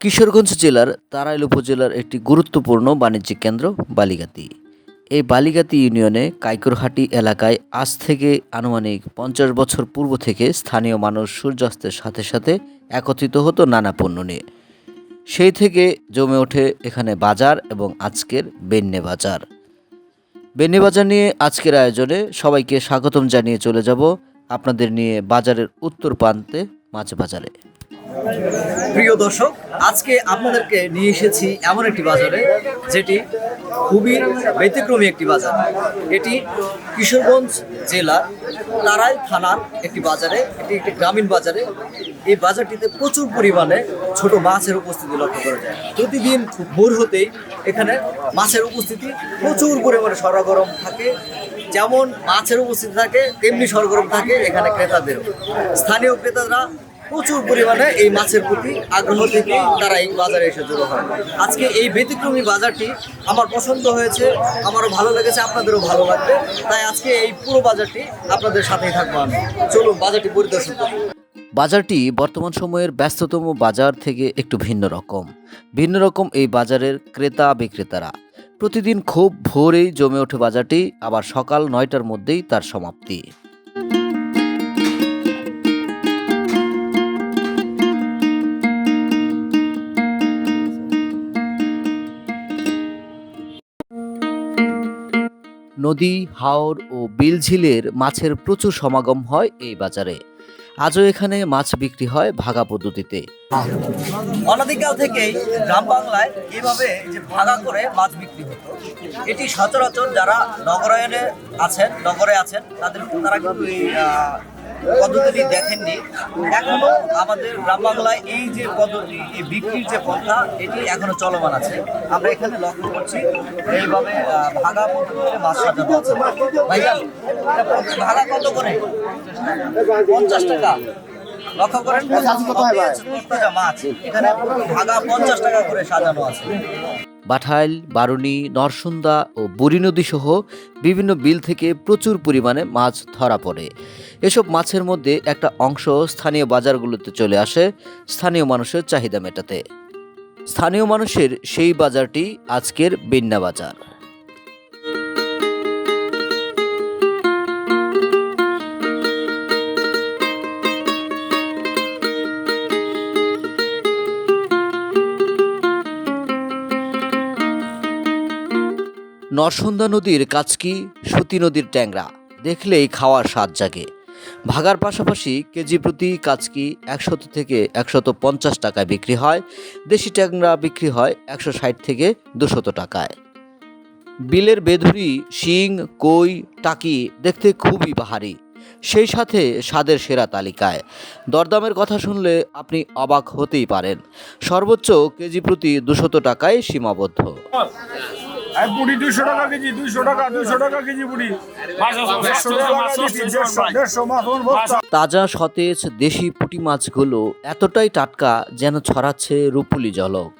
কিশোরগঞ্জ জেলার তারাইল উপজেলার একটি গুরুত্বপূর্ণ বাণিজ্যিক কেন্দ্র, বালিগাতি। এই বালিগাতি ইউনিয়নে কাইকরহাটি এলাকায় আজ থেকে আনুমানিক পঞ্চাশ বছর পূর্ব থেকে স্থানীয় মানুষ সূর্যাস্তের সাথে সাথে একত্রিত হতো নানা পণ্য নিয়ে। সেই থেকে জমে ওঠে এখানে বাজার এবং আজকের বেন্নে বাজার। বেন্নে বাজার নিয়ে আজকের আয়োজনে সবাইকে স্বাগতম জানিয়ে চলে যাব আপনাদের নিয়ে বাজারের উত্তর প্রান্তে মাছ বাজারে। প্রিয় দর্শক, আজকে আপনাদেরকে নিয়ে এসেছি এমন একটি বাজারে যেটি খুবই ব্যতিক্রমী একটি বাজার। এটি কিশোরগঞ্জ জেলার তারাই থানার একটি বাজারে, এটি একটি গ্রামীণ বাজারে। এই বাজারটিতে প্রচুর পরিমাণে ছোট মাছের উপস্থিতি লক্ষ্য করা যায়। প্রতিদিন ভোর হতেই এখানে মাছের উপস্থিতি প্রচুর পরিমাণে সরগরম থাকে। যেমন মাছের উপস্থিতি থাকে, তেমনি সরগরম থাকে এখানে ক্রেতাদেরও। স্থানীয় ক্রেতারা প্রচুর পরিমাণে এই মাছের প্রতি আগ্রহ থেকে তারা এই বাজারে এসে জড়ো হয়। আজকে এই ব্যতিক্রমী বাজারটি আমার পছন্দ হয়েছে, আমারও ভালো লেগেছে, আপনাদেরও ভালো লাগবে। তাই আজকে এই পুরো বাজারটি আপনাদের সাথেই থাকব আমি। চলুন বাজারটি পরিদর্শন করি। বাজারটি বর্তমান সময়ের ব্যস্ততম বাজার থেকে একটু ভিন্ন রকম। ভিন্ন রকম এই বাজারের ক্রেতা বিক্রেতারা। প্রতিদিন খুব ভোরেই জমে ওঠে বাজারটি, আবার সকাল নয়টার মধ্যেই তার সমাপ্তি। নদী, হাওর ও বিলঝিলের মাছের প্রচুর সমাগম হয় এই বাজারে। আজও এখানে মাছ বিক্রি হয় ভাগা পদ্ধতিতে। অনাদিকাল থেকেই গ্রাম বাংলায় এভাবে যে ভাগা করে মাছ বিক্রি হতো, এটি সচরাচর যারা নগরায়নে আছেন, নগরে আছেন, তাদের তারা কিন্তু এই পদ্ধতিটি দেখেননি। এখনও আমাদের গ্রাম বাংলায় এই যে পদ্ধতি এই বিক্রির যে পন্থা এটি এখনও চলমান আছে। আমরা এখানে লক্ষ্য করছি এইভাবে ভাগা পদ্ধতিতে মাছ সাজানো আছে ভাইয়া ভাগা কত করে? পঞ্চাশ টাকা। লক্ষ্য করেন তরতাজা মাছ এখানে ভাগা পঞ্চাশ টাকা করে সাজানো আছে। বাঠাইল বারুনি নরসুন্দা ও বুড়ি নদী সহ বিভিন্ন বিল থেকে প্রচুর পরিমাণে মাছ ধরা পড়ে। এসব মাছের মধ্যে একটা অংশ স্থানীয় বাজারগুলোতে চলে আসে স্থানীয় মানুষের চাহিদা মেটাতে। স্থানীয় মানুষের সেই বাজারটি আজকের বেন্না বাজার। নরসন্দা নদীর কাচকি সুতি নদীর ট্যাংরা। দেখলেই খাওয়ার স্বাদ জাগে। ভাগার পাশাপাশি কেজি প্রতি কাচকি একশত থেকে একশত পঞ্চাশ টাকায় বিক্রি হয়? দেশি ট্যাংরা বিক্রি হয় একশো ষাট থেকে দুশত টাকায়। বিলের বেধুরি, শিং, কই, টাকি দেখতে খুবই বাহারি। সেই সাথে স্বাদের সেরা তালিকায়। দরদামের কথা শুনলে আপনি অবাক হতেই পারেন। সর্বোচ্চ কেজি প্রতি দুশত টাকায় সীমাবদ্ধ। টাকা কেজি, দুইশো টাকা টাকা কেজি তাজা সতেজ দেশি পুঁটি মাছগুলো এতটাই টাটকা যেন ছড়াচ্ছে রূপুলি ঝলক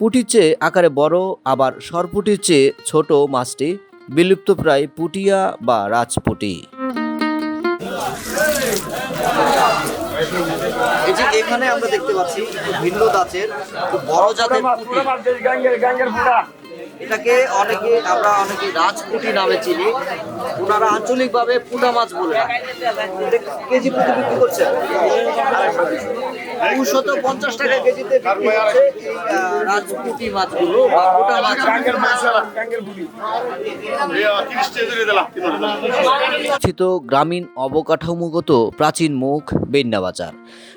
পুঁটির চেয়ে আকারে বড়, আবার সরপুটির চেয়ে ছোট মাছটি বিলুপ্তপ্রায় পুটিয়া বা রাজপুটি। এই যে এখানে আমরা দেখতে পাচ্ছি ভিন্ন দাঁতের বড় জাতের এটাকে অনেকে, আমরা অনেকে রাজপুটি নামে চিনি। ওনারা আঞ্চলিকভাবে পুনা মাছ বলে কেজি প্রতি বিক্রি করছে? দুশত পঞ্চাশ টাকা কেজিতে রাজপুটি মাছগুলো মাছ। স্থিত গ্রামীণ অবকাঠামোগত প্রাচীন মুখ বেন্না বাজার।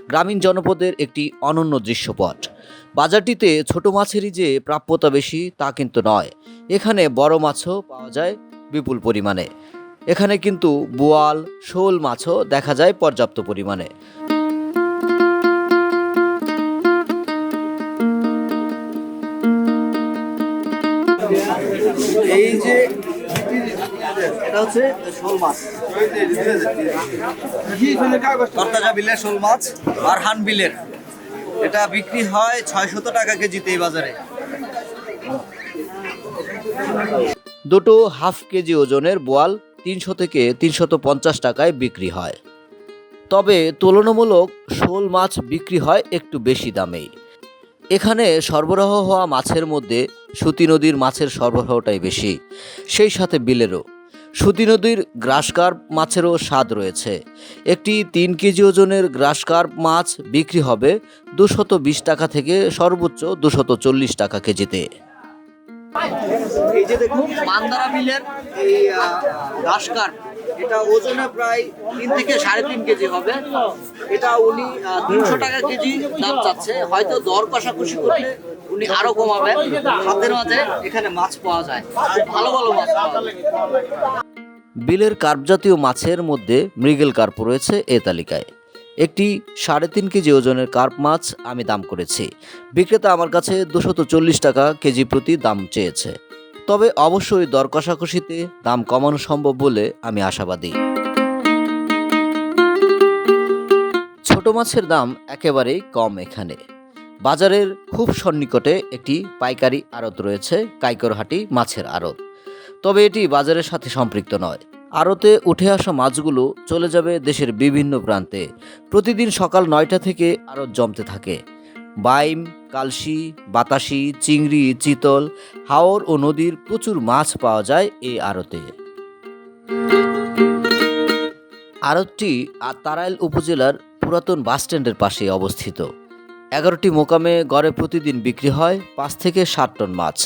গ্রামীণ জনপদের একটি অনন্য দৃশ্যপট। বাজারটিতে ছোট মাছেরই যে প্রাপ্যতা বেশি তা কিন্তু নয়। এখানে বড় মাছও পাওয়া যায় বিপুল পরিমাণে। এখানে কিন্তু বোয়াল শোল মাছও দেখা যায় পর্যাপ্ত পরিমাণে। এই যে এটা হচ্ছে শোল মাছ। বিলের শোল মাছ আরহান বিলের। এটা বিক্রি হয় ছয়শত টাকা কেজিতে এই বাজারে। দুটো হাফ কেজি ওজনের বোয়াল তিনশো থেকে তিনশত পঞ্চাশ টাকায় বিক্রি হয়। তবে তুলনামূলক শোল মাছ বিক্রি হয় একটু বেশি দামেই। এখানে সরবরাহ হওয়া মাছের মধ্যে সুতি নদীর মাছের সরবরাহটাই বেশি, সেই সাথে বিলেরও। সুতি নদীর গ্রাসকার্প মাছেরও স্বাদ রয়েছে। একটি তিন কেজি ওজনের গ্রাসকার্প মাছ বিক্রি হবে দুশত বিশ টাকা থেকে সর্বোচ্চ দুশত চল্লিশ টাকা কেজিতে। এই যে দেখুন মান্দারা মিলের এই ঘাসকার এটা ওজনে প্রায় তিন থেকে সাড়ে তিন কেজি হবে। এটা উনি তিনশো টাকা কেজি দাম চাচ্ছে। হয়তো দর কষাকষি করলে উনি আরও কমাবেন হাতের মাঝে এখানে মাছ পাওয়া যায়। ভালো ভালো মাছ বিলের কার্প জাতীয় মাছের মধ্যে মৃগেল কার্প রয়েছে এ তালিকায়। একটি সাড়ে তিন কেজি ওজনের কার্প মাছ আমি দাম করেছি। বিক্রেতা আমার কাছে দুশত চল্লিশ টাকা কেজি প্রতি দাম চেয়েছে। তবে অবশ্যই দর কষাকষিতে দাম কমানো সম্ভব বলে আমি আশাবাদী। ছোট মাছের দাম একেবারেই কম এখানে। বাজারের খুব সন্নিকটে একটি পাইকারি আড়ত রয়েছে, কাইকরহাটি মাছের আড়ত। তবে এটি বাজারের সাথে সম্পৃক্ত নয়। আড়তে উঠে আসা মাছগুলো চলে যাবে দেশের বিভিন্ন প্রান্তে। প্রতিদিন সকাল নয়টা থেকে আড়ত জমতে থাকে। বাইম, কালশি, বাতাসি, চিংড়ি, চিতল, হাওর ও নদীর প্রচুর মাছ পাওয়া যায় এই আড়তে। আড়তটি তারাইল উপজেলার পুরাতন বাসস্ট্যান্ডের পাশে অবস্থিত। এগারোটি মোকামে গড়ে প্রতিদিন বিক্রি হয় পাঁচ থেকে ষাট টন মাছ।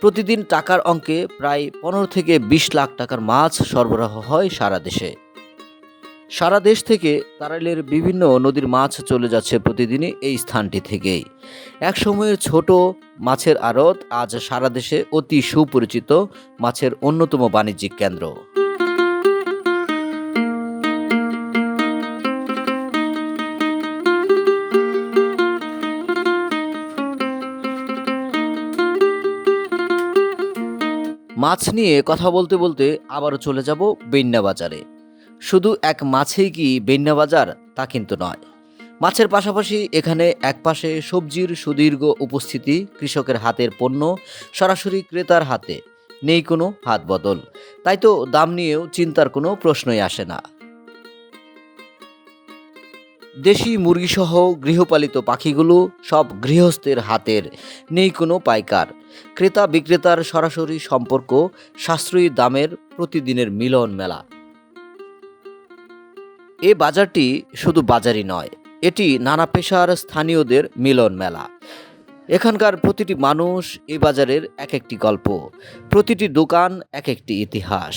প্রতিদিন টাকার অঙ্কে প্রায় পনেরো থেকে বিশ লাখ টাকার মাছ সরবরাহ হয় সারা দেশে। সারা দেশ থেকে তারাইলের বিভিন্ন নদীর মাছ চলে যাচ্ছে প্রতিদিনই এই স্থানটি থেকেই। এক সময়ের ছোট মাছের আড়ত আজ সারা দেশে অতি সুপরিচিত মাছের অন্যতম বাণিজ্যিক কেন্দ্র। মাছ নিয়ে কথা বলতে বলতে আবারও চলে যাব বেন্যা বাজারে। শুধু এক মাছেই কি বেন্যা বাজার? তা কিন্তু নয়। মাছের পাশাপাশি এখানে একপাশে সবজির সুদীর্ঘ উপস্থিতি কৃষকের হাতের পণ্য সরাসরি ক্রেতার হাতে। নেই কোনো হাত বদল। তাই তো দাম নিয়েও চিন্তার কোনো প্রশ্নই আসে না। দেশি মুরগিসহ গৃহপালিত পাখিগুলো সব গৃহস্থের হাতের। নেই কোনো পাইকার। ক্রেতা বিক্রেতার সরাসরি সম্পর্ক, সাশ্রয়ী দামের প্রতিদিনের মিলন মেলা। এ বাজারটি শুধু বাজারই নয়, এটি নানা পেশার স্থানীয়দের মিলন মেলা। এখানকার প্রতিটি মানুষ এ বাজারের এক একটি গল্প, প্রতিটি দোকান এক একটি ইতিহাস।